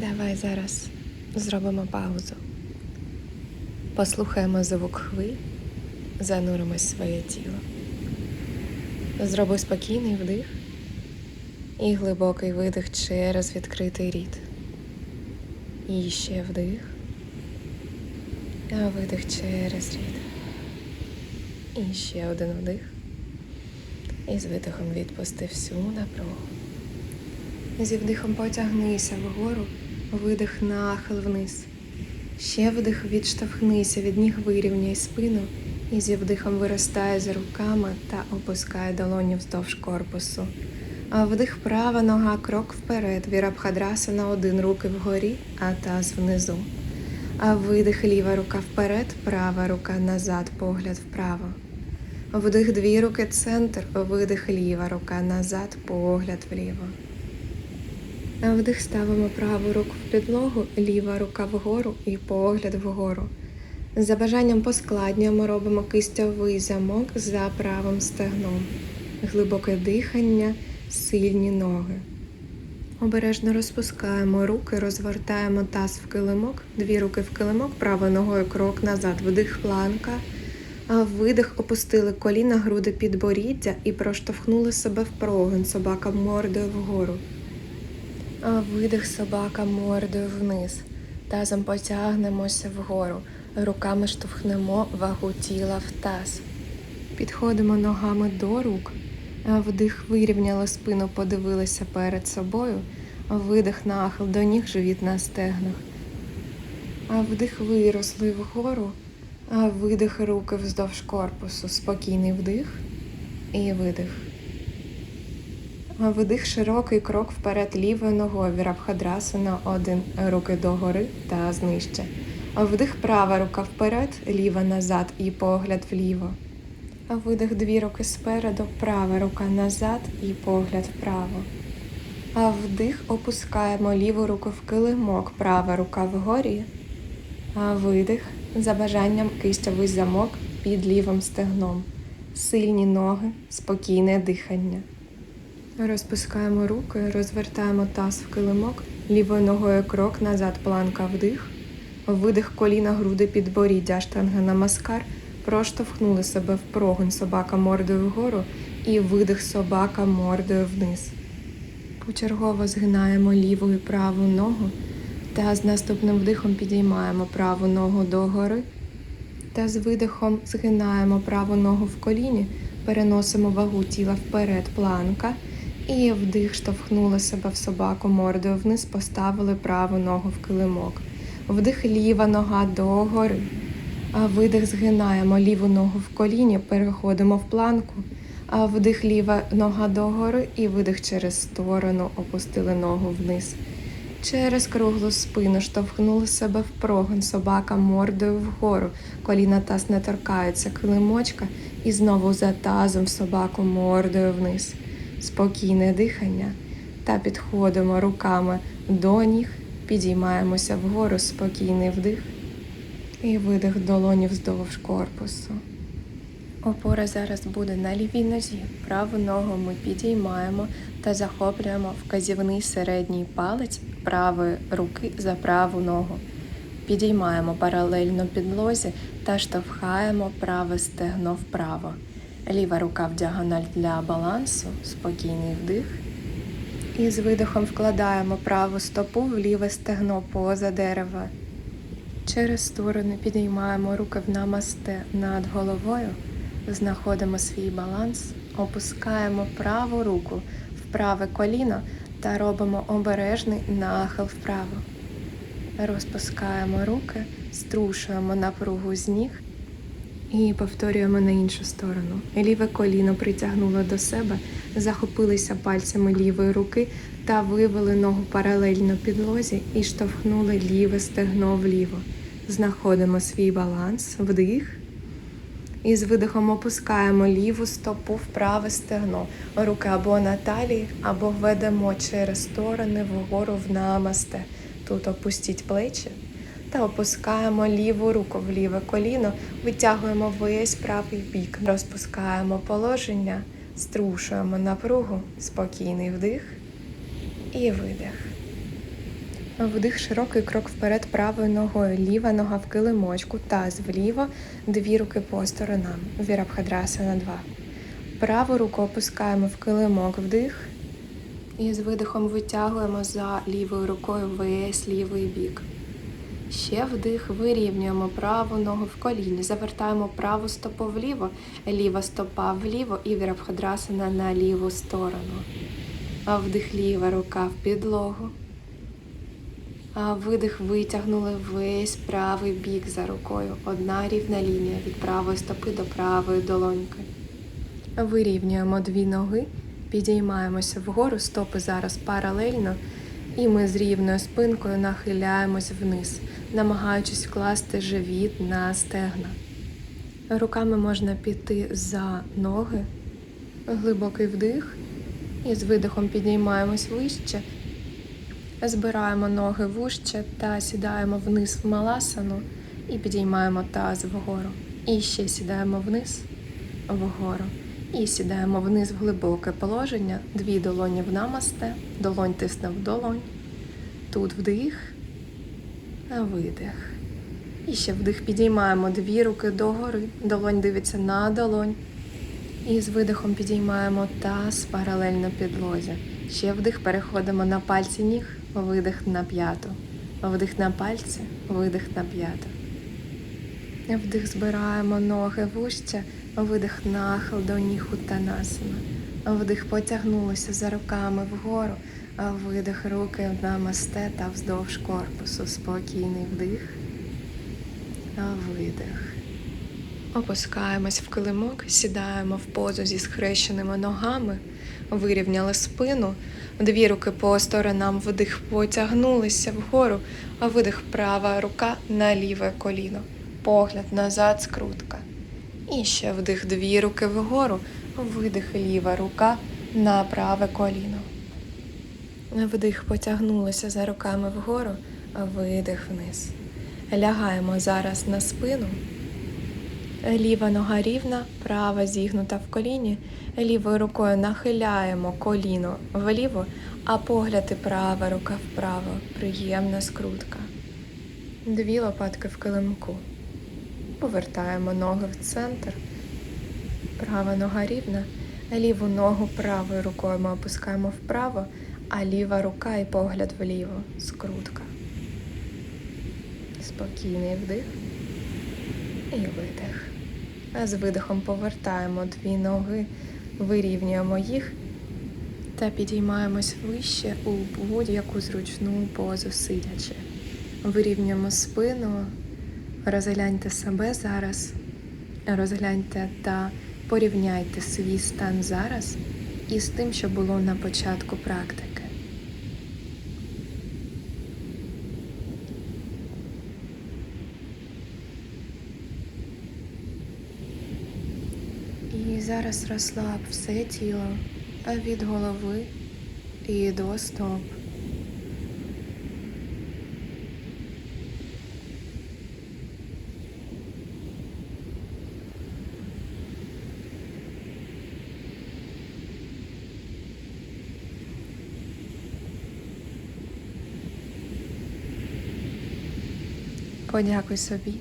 Давай зараз зробимо паузу. Послухаємо звук хвиль, зануримось в своє тіло. Зроби спокійний вдих і глибокий видих через відкритий рід. І ще вдих, а видих через рід. І ще один вдих. І з видихом відпусти всю напругу. Зі вдихом потягнися вгору, видих нахил вниз. Ще вдих відштовхнися від ніг вирівняй спину і зі вдихом виростає з руками та опускає долоні вздовж корпусу. А вдих права нога, крок вперед, вірабхадраса на один руки вгорі, а таз внизу. А видих ліва рука вперед, права рука назад, погляд вправо. Вдих дві руки центр, видих ліва рука назад, погляд вліво. А вдих ставимо праву руку в підлогу, ліва рука вгору і погляд вгору. За бажанням поскладнюємо, робимо кистьовий замок за правим стегном. Глибоке дихання, сильні ноги. Обережно розпускаємо руки, розвертаємо таз в килимок, дві руки в килимок, правою ногою крок назад, вдих планка. А видих опустили коліна, груди підборіддя і проштовхнули себе в прогин, собака мордою вгору. Видих собака мордою вниз. Тазом потягнемося вгору. Руками штовхнемо вагу тіла в таз. Підходимо ногами до рук. Вдих вирівняли спину, подивилися перед собою. Видих нахил до ніг, живіт на стегнах. А вдих виросли вгору. А видих руки вздовж корпусу. Спокійний вдих і видих. Видих широкий крок вперед лівою ногою Вірабхадрасана один руки догори та знижче. Вдих права рука вперед, ліва назад і погляд вліво. А видих дві руки спереду, права рука назад і погляд вправо. А вдих опускаємо ліву руку в килимок, права рука вгорі. А видих за бажанням кистьовий замок під лівим стегном. Сильні ноги, спокійне дихання. Розпускаємо руки, розвертаємо таз в килимок, лівою ногою крок назад, планка вдих, видих коліна, груди підборіддя, штанга на маскар, проштовхнули себе в прогин собака мордою вгору. І видих собака мордою вниз. Почергово згинаємо ліву і праву ногу. Та з наступним вдихом підіймаємо праву ногу догори. Та з видихом згинаємо праву ногу в коліні, переносимо вагу тіла вперед, планка. І вдих штовхнули себе в собаку мордою вниз, поставили праву ногу в килимок. Вдих ліва нога догори. А видих згинаємо ліву ногу в коліні, переходимо в планку. А вдих ліва нога догори і видих через сторону, опустили ногу вниз. Через круглу спину штовхнули себе в прогин, собака мордою вгору, коліна таз не торкаються, килимочка і знову за тазом собаку мордою вниз спокійне дихання та підходимо руками до ніг, підіймаємося вгору, спокійний вдих і видих долоні вздовж корпусу. Опора зараз буде на лівій нозі. Праву ногу ми підіймаємо та захоплюємо вказівний середній палець правої руки за праву ногу. Підіймаємо паралельно підлозі та штовхаємо праве стегно вправо. Ліва рука в діагональ для балансу, спокійний вдих. І з видихом вкладаємо праву стопу в ліве стегно поза дерева. Через сторони підіймаємо руки в намасте над головою, знаходимо свій баланс, опускаємо праву руку в праве коліно та робимо обережний нахил вправо. Розпускаємо руки, струшуємо напругу з ніг. І повторюємо на іншу сторону. Ліве коліно притягнуло до себе, захопилися пальцями лівої руки та вивели ногу паралельно підлозі і штовхнули ліве стегно вліво. Знаходимо свій баланс, вдих. І з видихом опускаємо ліву стопу в праве стегно. Руки або на талії, або ведемо через сторони вгору в намасте. Тут опустіть плечі та опускаємо ліву руку в ліве коліно, витягуємо весь правий бік, розпускаємо положення, струшуємо напругу, спокійний вдих і видих. Вдих широкий крок вперед правою ногою, ліва нога в килимочку, таз вліво, дві руки по сторонам. Вірабхадрасана 2. Праву руку опускаємо в килимок, вдих. І з видихом витягуємо за лівою рукою весь лівий бік. Ще вдих, вирівнюємо праву ногу в коліні, завертаємо праву стопу вліво, ліва стопа вліво і вірабхадрасана на ліву сторону. Вдих ліва рука в підлогу. Видих витягнули весь правий бік за рукою. Одна рівна лінія від правої стопи до правої долоньки. Вирівнюємо дві ноги, підіймаємося вгору, стопи зараз паралельно, і ми з рівною спинкою нахиляємось вниз, намагаючись вкласти живіт на стегна. Руками можна піти за ноги, глибокий вдих, і з видихом підіймаємось вище. Збираємо ноги вужче та сідаємо вниз в маласану і підіймаємо таз вгору. І ще сідаємо вниз вгору. І сідаємо вниз в глибоке положення. Дві долоні в намасте, долонь тисне в долонь. Тут вдих, а видих. І ще вдих підіймаємо дві руки догори, долонь дивиться на долонь. І з видихом підіймаємо таз паралельно підлозі. Ще вдих, переходимо на пальці ніг, видих на п'яту. Вдих на пальці, видих на п'яту. Вдих збираємо ноги вужче, видих нахил до ніг утанасана. Вдих потягнулися за руками вгору, видих руки намасте та вздовж корпусу. Спокійний вдих, видих. Опускаємось в килимок, сідаємо в позу зі схрещеними ногами, вирівняли спину, дві руки по сторонам, вдих потягнулися вгору, а видих права рука на ліве коліно, погляд назад, скрутка. І ще вдих дві руки вгору, видих ліва рука на праве коліно. Вдих потягнулися за руками вгору, а видих вниз. Лягаємо зараз на спину. Ліва нога рівна, права зігнута в коліні. Лівою рукою нахиляємо коліно вліво, а погляд і права рука вправо. Приємна скрутка. Дві лопатки в килимку. Повертаємо ноги в центр. Права нога рівна. Ліву ногу правою рукою ми опускаємо вправо, а ліва рука і погляд вліво. Скрутка. Спокійний вдих і видих. А з видихом повертаємо дві ноги, вирівнюємо їх та підіймаємось вище у будь-яку зручну позу сидячи. Вирівнюємо спину, розгляньте себе зараз, розгляньте та порівняйте свій стан зараз із тим, що було на початку практики. І зараз розслаб все тіло від голови і до стоп. Подякуй собі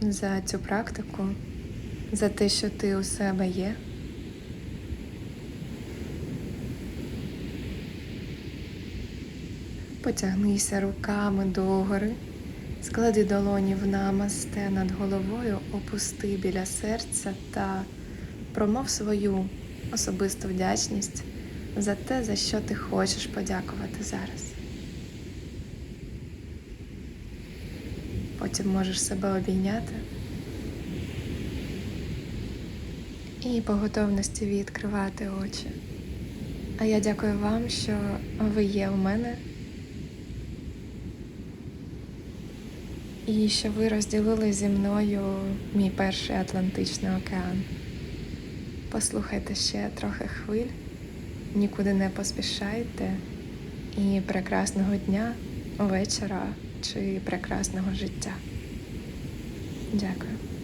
за цю практику, за те, що ти у себе є. Потягнися руками догори, склади долоні в намасте над головою, опусти біля серця та промов свою особисту вдячність за те, за що ти хочеш подякувати зараз. Потім можеш себе обійняти і по готовності відкривати очі. А я дякую вам, що ви є у мене. І що ви розділили зі мною мій перший Атлантичний океан. Послухайте ще трохи хвиль, нікуди не поспішайте і прекрасного дня, вечора чи прекрасного життя. Дякую.